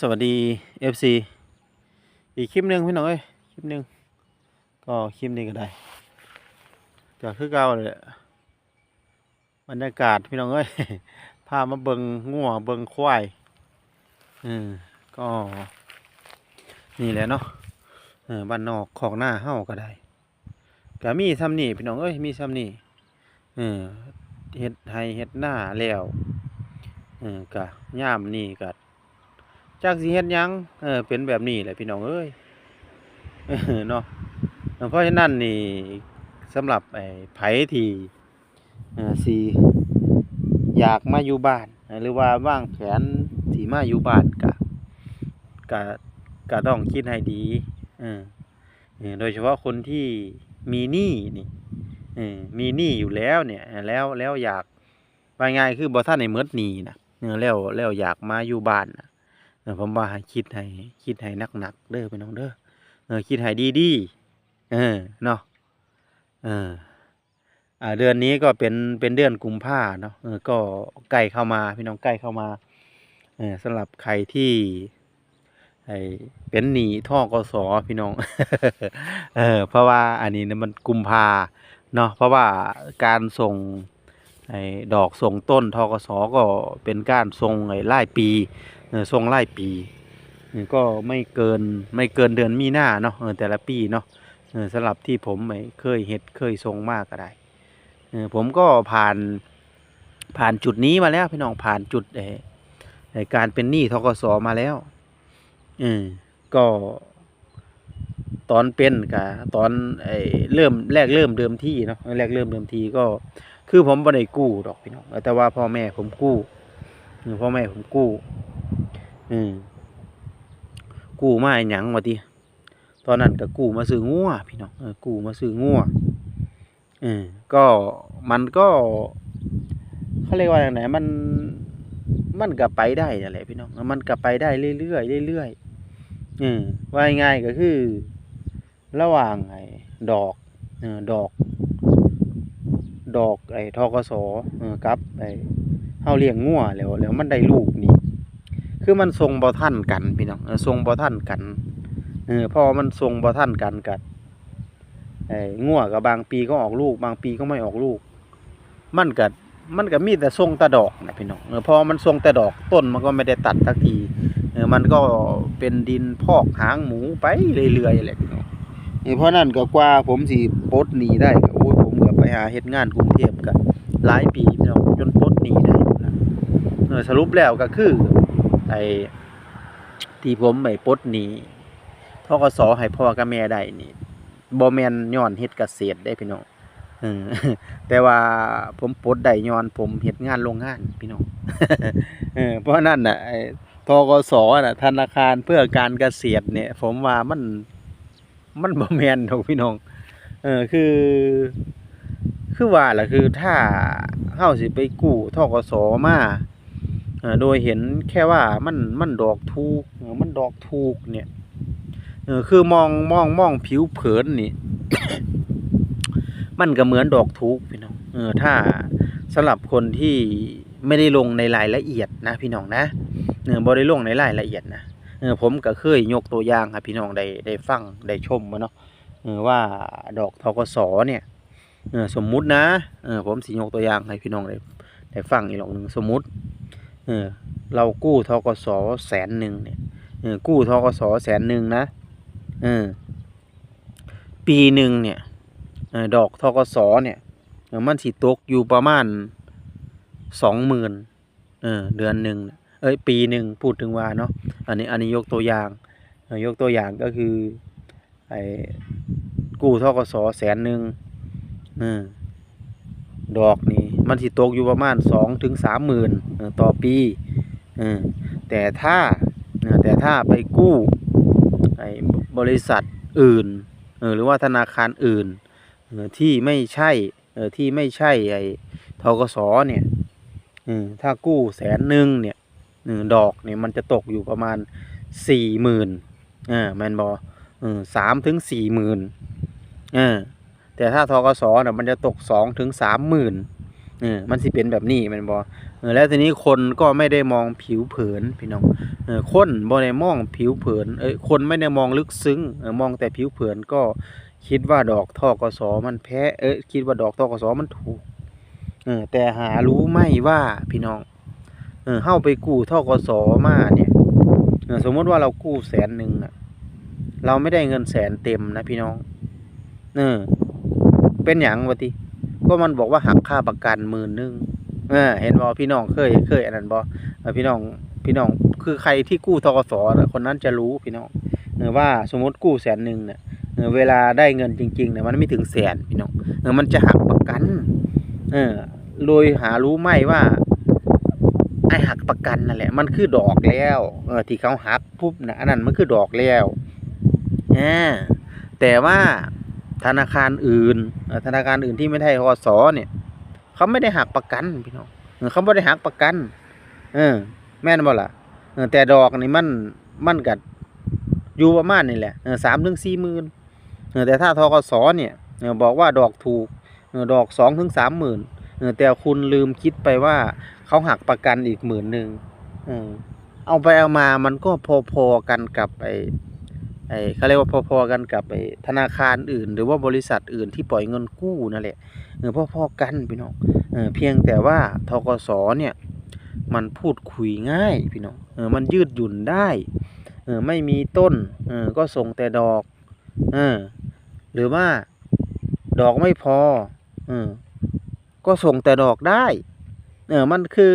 สวัสดี FC อีกคลิปหนึ่งพี่น้องเอ้ยคลิปหนึ่งก็คลิปนี้ก็ได้ก็คือเก่าเลยบรรยากาศพี่น้องเอ้ยพามาเบิงงัวเบิงควายอืมก็นี่แหละเนาะบ้านนอกของหน้าเฮาก็ได้ก็มีซ้ำนี่พี่น้องเอ้ยมีซ้ำนี่เออเฮ็ดไห้เฮ็ดหน้าแล้วเออก็ย่ามนี่ก็ จักสิเฮ็ดยังเออเป็นแบบนี้แหละพี่น้องเอ้ยเนาะเพราะฉะนั้นนี่สำหรับไอ้ไผที่เอ่อสิอยากมาอยู่บ้าน หรือว่าวางแผนสิมาอยู่บ้านก็ก็ก็ต้องคิดให้ดีออโดยเฉพาะคนที่มีหนี้นี่มีหนี้อยู่แล้วเนี่ยแล้วแล้วอยากว่าง่ายคือบ่ทันได้หมดหนี้นะแล้วแล้วอยากมาอยู่บ้านนะ ผมว่าให้คิดให้คิดให้หนักๆเด้อพี่น้องเด้อเออคิดให้ดีๆเออเนาะเอออ่าเดือนนี้ก็เป็นเป็นเดือนกุมภาเนาะเออก็ใกล้เข้ามาพี่น้องใกล้เข้ามาเออสำหรับใครที่ไอเป็นหนีท่อกสพี่น้อง เออเพราะว่าอันนี้เนี่ยมันกุมภาเนาะเพราะว่าการส่งไอดอกส่งต้นทกสก็เป็นการส่งไอ้รายปี เออทรงไล่ปีก็ไม่เกินไม่เกินเดือนมีหน้าเนาะแต่ละปีเนาะสำหรับที่ผมไม่เคยเฮ็ดเคยทรงมากก็ได้ผมก็ผ่านผ่านจุดนี้มาแล้วพี่น้องผ่านจุดการเป็นหนี้ทกสมาแล้วก็ตอนเป็นกับตอนไอ้เริ่มแรกเริ่มเดิมที่เนาะแรกเริ่มเดิมทีก็ คือผมบ่ได้กู้ดอกพี่น้องแต่ว่าพ่อแม่ผมกู้พ่อแม่ผมกู้ อืมกู้มาหยังวะติตอนนั้นก็กู้มาซื้องัวพี่น้องเออกู้มาซื้องัวเออก็มันก็เขาเรียกว่าอย่างไหนมันมันก็ไปได้นั่นแหละพี่น้องมันก็ไปได้เรื่อยๆเรื่อยๆเออว่าง่ายก็คือ ระหว่างไอ้ดอกเออดอก ดอกไอ้ทกสเออกับไอ้เฮาเลี้ยงงัวแล้วแล้วมันได้ลูกนี่ คือมันทรงบ่ทันกันพี่น้องทรงบ่ทันกันเออพอมันทรงบ่ทันกันกัดไอ้งัวกับบางปีก็ออกลูก บางปีก็ไม่ออกลูก มันก็มันก็มีแต่ทรงต่ดอกนะพี่น้องเออพอมันทรงแต่ดอกต้นมันก็ไม่ได้ตัดสักทีเออมันก็เป็นดินพอกหางหมูไปเรื่อยๆแหละพี่น้องเออเพราะนั้นก็กว่าผมสิปดหนีได้ก็โอ้ยผมก็ไปหาเฮ็ดงานกรุงเทพก็หลายปีพี่น้องจนปดหนีได้นะเออสรุปแล้วก็คือ ไอ้ที่ผมไม่ปลดหนี้ทกสให้พ่อกับแม่ได้นี่บ่แมนย้อนเฮ็ดเกษตรได้พี่น้องอแต่ว่าผมปลดได้ย้อน ผมเฮ็ดงานโรงงานพี่น้องเพราะนั่นน่ะไอ้ทกสน่ะธนาคารเพื่อการเกษตรเนี่ย ผมว่ามันมันบ่แมนดอกพี่น้องเออคือ คือว่าล่ะคือถ้าเฮาสิไปกู้ทกสมา โดยเห็นแค่ว่ามันมันดอกทูกมันดอกทูกเนี่ยคือมองมองมองผิวเผินนี่ มันก็เหมือนดอกทูกพี่น้องเออถ้าสำหรับคนที่ไม่ได้ลงในรายละเอียดนะ พี่น้องนะเออบ่ได้ลงในรายละเอียดนะเออผมก็เคยยกตัวอย่างให้พี่น้องได้ได้ฟังได้ชมมาเนาะเออว่าดอกทกสเนี่ยเออสมมุตินะเออผมสิยกตัวอย่างให้พี่น้องได้ได้ฟังอีกรอบหนึ่งสมมุติ เออ เรากู้ทกสแสนหนึ่งเนี่ยเออกู้ทกสแสนหนึ่งนะเออปีหนึ่งเนี่ยเออดอกทกสเนี่ยมันสิตกอยู่ประมาณสองหมื่นเออเดือนหนึ่งเอ้ยปีหนึ่งพูดถึงว่าเนาะอันนี้อันนี้ยกตัวอย่างยกตัวอย่างก็คือไอ้กู้ทกสแสนหนึ่งเออดอกนี่ มันสิตกอยู่ประมาณสองถึงสามหมื่นต่อปีแต่ถ้าแต่ถ้าไปกู้บริษัทอื่นหรือว่าธนาคารอื่นที่ไม่ใช่ที่ไม่ใช่ไอ้ทกสเนี่ยถ้ากู้แสนหนึ่งเนี่ยดอกเนี่ยมันจะตกอยู่ประมาณสี่หมื่นแมนบอสามถึงสี่หมื่นแต่ถ้าทกสน่ะมันจะตกสองถึงสามหมื่น เออมันสิเป็นแบบนี้มันบอเออแล้วทีนี้คนก็ไม่ได้มองผิวเผินพี่น้องเออคนบ่ได้มองผิวเผินเอ้ยคนไม่ได้มองลึกซึ้งเออมองแต่ผิวเผินก็คิดว่าดอกทอกสมันแพ้เอ้ยคิดว่าดอกทอกสมันถูกเออแต่หารู้ไม่ว่าพี่น้องเออเฮาไปกู้ทอกสมาเนี่ยเออสมมติว่าเรากู้แสนหนึ่งนะเราไม่ได้เงินแสนเต็มนะพี่น้องเออเป็นอย่างวะติ ก็มันบอกว่าหักค่าประกันหมื่นหนึงเออเห็นบ่พี่น้องเคยเคยอันนั้นบอพี่น้องพี่น้องคือใครที่กู้ทกสน่ะคนนั้นจะรู้พี่น้องเออว่าสมมติกู้แสนหนึ่งเนี่ยเวลาได้เงินจริงๆเนี่ยมันไม่ถึงแสนพี่น้องเออมันจะหักประกัน เออโดยหารู้ไหมว่าไอหักประกันนั่นแหละ มันคือดอกแล้ว เออ ที่เขาหักปุ๊บนะอันนั้นมันคือดอกแล้วอ่าแต่ว่า ธนาคารอื่นธนาคารอื่นที่ไม่ใช่ทกสอเนี่ยเขาไม่ได้หักประกันพี่น้องเขาไม่ได้หักประกัน เออ แม่นบ่ล่ะแต่ดอกนี่มันมันกัดอยู่ประมาณนี่แหละสามถึงสี่หมื่นแต่ถ้าทกสเนี่ยบอกว่าดอกถูกดอกสองถึงสามหมื่นแต่คุณลืมคิดไปว่าเขาหักประกันอีกหมื่นหนึ่งเออเอาไปเอามามันก็พอๆกันกับไอ ไอเขาเรียกว่าพอๆกันกับไอธนาคารอื่น หรือว่าบริษัทอื่นที่ปล่อยเงินกู้นั่นแหละเออพอๆกันพี่น้องเออเพียงแต่ว่าทกสเนี่ยมันพูดคุยง่ายพี่น้องเออมันยืดหยุ่นได้เออไม่มีต้นเออก็ส่งแต่ดอกเออหรือว่าดอกไม่พอเออก็ส่งแต่ดอกได้เออมันคือ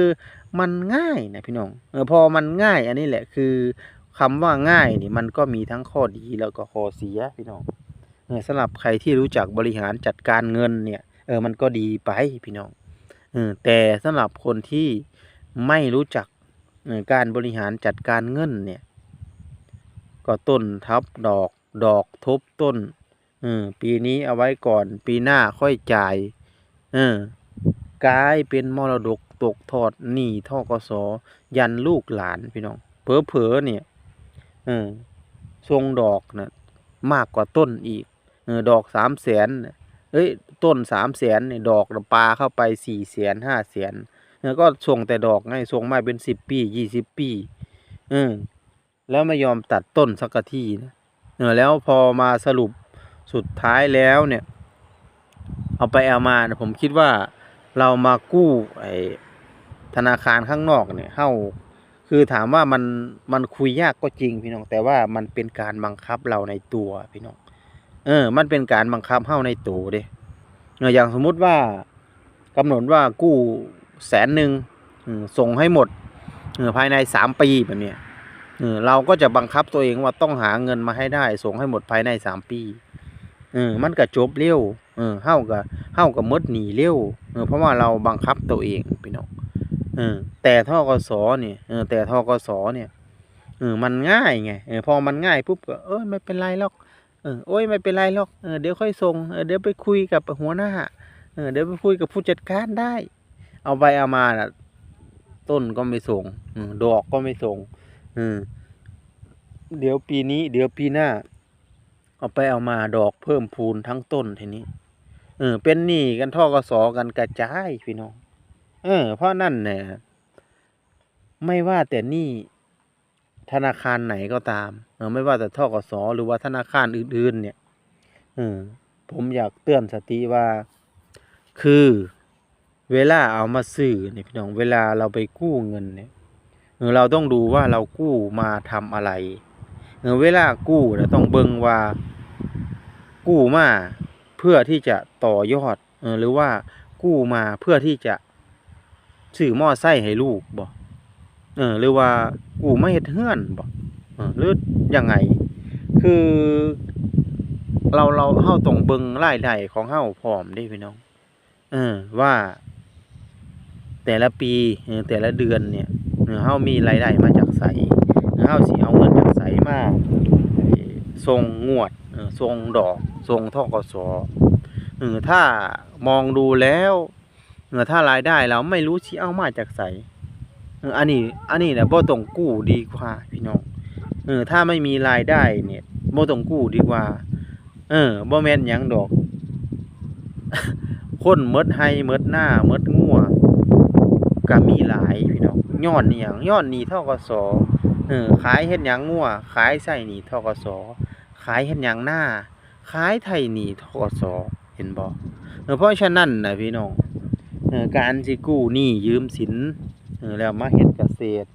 มันง่ายนะพี่น้องเออพอมันง่ายอันนี้แหละคือ คำว่าง่ายนี่มันก็มีทั้งข้อดีแล้วก็ข้อเสียพี่น้องเออสำหรับใครที่รู้จักบริหารจัดการเงินเนี่ยเออมันก็ดีไปพี่น้องเออแต่สำหรับคนที่ไม่รู้จักออการบริหารจัดการเงินเนี่ย ก็ต้นทับดอกดอกทบต้นเออปีนี้เอาไว้ก่อน ปีหน้าค่อยจ่ายเออกลายเป็นมรดกตกทอดหนี้ทกสยันลูกหลานพี่น้องเผลอๆเนี่ย เออทรงดอกนะมากกว่าต้นอีกเออดอกสามแสนเอ้ยต้นสามแสนเนี่ยดอกปลาเข้าไปสี่แสนห้าแสนแล้วก็ส่งแต่ดอกไงส่งมาเป็นสิบปียี่สิบปีเออแล้วไม่ยอมตัดต้นสักทีนะเออแล้วพอมาสรุปสุดท้ายแล้วเนี่ย เอาไปเอามานะผมคิดว่าเรามากู้ไอ้ธนาคารข้างนอกเนี่ยเข้า คือถามว่ามันมันคุยยากก็จริงพี่น้อง แต่ว่ามันเป็นการบังคับเราในตัวพี่น้อง เออ มันเป็นการบังคับเฮาในตัวเด้เอออย่างสมมุติว่ากำหนดว่ากู้แสนหนึ่งส่งให้หมดเออภายในสามปีแบบเนี้ยเออเราก็จะบังคับตัวเองว่าต้องหาเงินมาให้ได้ ส่งให้หมดภายในสามปีเออมันก็จบเร็วเออเฮาก็เฮาก็หมดหนีเร็วเออเพราะว่าเราบังคับตัวเองพี่น้อง เออแต่ทกสเนี่ยเออแต่ทกสเนี่ยเออมันง่ายไงเออพอมันง่ายปุ๊บก็เออไม่เป็นไรหรอกเออโอ้ยไม่เป็นไรหรอกเออเดี๋ยวค่อยส่งเออเดี๋ยวไปคุยกับหัวหน้าเออเดี๋ยวไปคุยกับผู้จัดการได้ เอาไปเอามาน่ะ ต้นก็ไม่ส่งดอกก็ไม่ส่งอืมเดี๋ยวปีนี้ เดี๋ยวปีหน้า เอาไปเอามาดอกเพิ่มพูนทั้งต้นทีนี้เออเป็นหนี้กันท่อกสอกันกระจายพี่น้อง เออ เพราะนั่นเนี่ยไม่ว่าแต่นี้ธนาคารไหนก็ตามเออไม่ว่าแต่ทกสหรือว่าธนาคารอื่น ๆ เนี่ยเออผมอยากเตือนสติว่า คือเวลาเอามาซื้อเนี่ยพี่น้องเวลาเราไปกู้เงินเนี่ยเราต้องดูว่าเรากู้มาทำอะไรเวลากู้เนี่ยต้องเบิ่งว่า กู้มาเพื่อที่จะต่อยอดเออหรือว่ากู้มาเพื่อที่จะ ซื้อมอไซค์ให้ลูกบ่เออหรือว่ากูไม่เฮ็ดเฮือนบ่เออหรือยังไง คือ เราเราเฮาต้องเบิงรายได้ของเฮาพร้อมเด้พี่น้อง เออว่า แต่ละปีเออแต่ละเดือนเนี่ยเออเฮามีรายได้มาจากไสเออเฮาสิเอาเงินจากไสมาไอ้ส่งงวดเออส่งดอกส่งท่อกสเออถ้ามองดูแล้ว เออถ้ารายได้เราไม่รู้สิเอามาจากไสเอออันนี้ อันนี้แหละบ่ต้องกู้ดีกว่า พี่น้องเออ ถ้าไม่มีรายได้เนี่ยบ่ต้องกู้ดีกว่า เออบ่แม่นหยังดอก คนหมดไห้มดหน้าหมดงัวก็มีหลายพี่น้องย้อนอีหยังย้อนหนี้ทกสเออขายเฮ็ดหยังงัวขายใส่หนี้ทกสขายเฮ็ดหยังหน้าขายไถหนี้ทกสเห็นบ่เออเพราะฉะนั้นนะพี่น้อง การสิกู้หนี้ยืมสินแล้วมาเฮ็ดเกษตร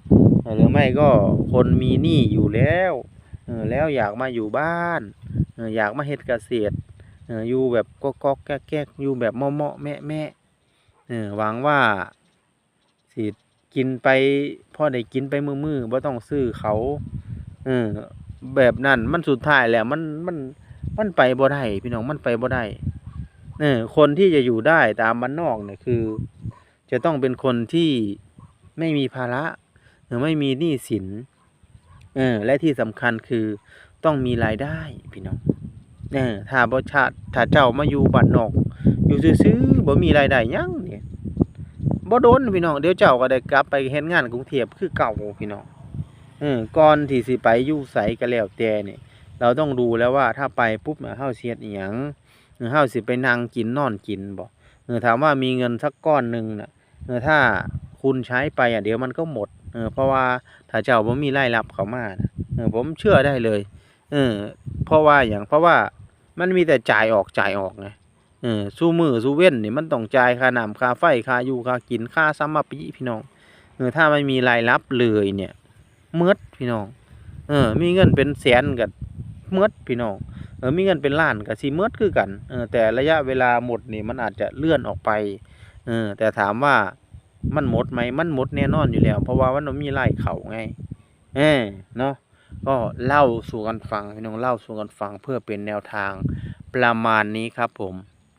หรือไม่ก็คนมีหนี้อยู่แล้วแล้วอยากมาอยู่บ้านอยากมาเฮ็ดเกษตรอยู่แบบก๊อกๆแก๊กอยู่แบบเมาะๆแมะๆเออหวังว่าสิกินไปพ่อได้กินไปมื้อๆบ่ต้องซื้อเขาเออแบบนั้นมันสุดท้ายแล้วมันมันมันไปบ่ได้พี่น้องมันไปบ่ได้ เออคนที่จะอยู่ได้ตามบ้านนอกเนี่ยคือ จะต้องเป็นคนที่ไม่มีภาระหรือไม่มีหนี้สินเออและที่สำคัญคือต้องมีรายได้พี่น้องเออถ้าบ่ชาถ้าเจ้ามาอยู่บ้านนอก อยู่ซื่อๆบ่มีรายได้ยังเนี่ยบ่โดนพี่น้องเดี๋ยวเจ้าก็ได้กลับไปเฮ็ดงานกรุงเทพคือเก่าพี่น้องเออก่อนที่สิไปอยู่ไสก็แล้วแต่เนี่ยเราต้องดูแล้วว่าถ้าไปปุ๊บน่ะเฮาสิเฮ็ดอิหยัง เออเฮาสิไปนั่งกินนอนกินบ่เออถามว่ามีเงินสักก้อนหนึ่งน่ะเออถ้าคุณใช้ไปอะเดี๋ยวมันก็หมดเออเพราะว่าถ้าเจ้าบ่มีรายรับเขามาน่ะเออผมเชื่อได้เลยเออเพราะว่าหยังเพราะว่ามันมีแต่จ่ายออกจ่ายออกไงเออสู้มือสู้เว้นนี่มันต้องจ่ายค่าน้ำค่าไฟค่าอยู่ค่ากินค่าซัมมาปิพี่น้องเออถ้าไม่มีรายรับเลยเนี่ยเมืดพี่น้องเออมีเงินเป็นแสนกับเมืดพี่น้อง มีเงินเป็นล้านกับซีเมืดคือกันเออแต่ระยะเวลาหมดนี่มันอาจจะเลื่อนออกไปเออแต่ถามว่ามันหมดไหมมันหมดแน่นอนอยู่แล้ว เพราะว่ามันมีรายเขาไงเออเนาะก็เล่าสู่กันฟังพี่น้องเล่าสู่กันฟังเพื่อเป็นแนวทางประมาณนี้ครับผม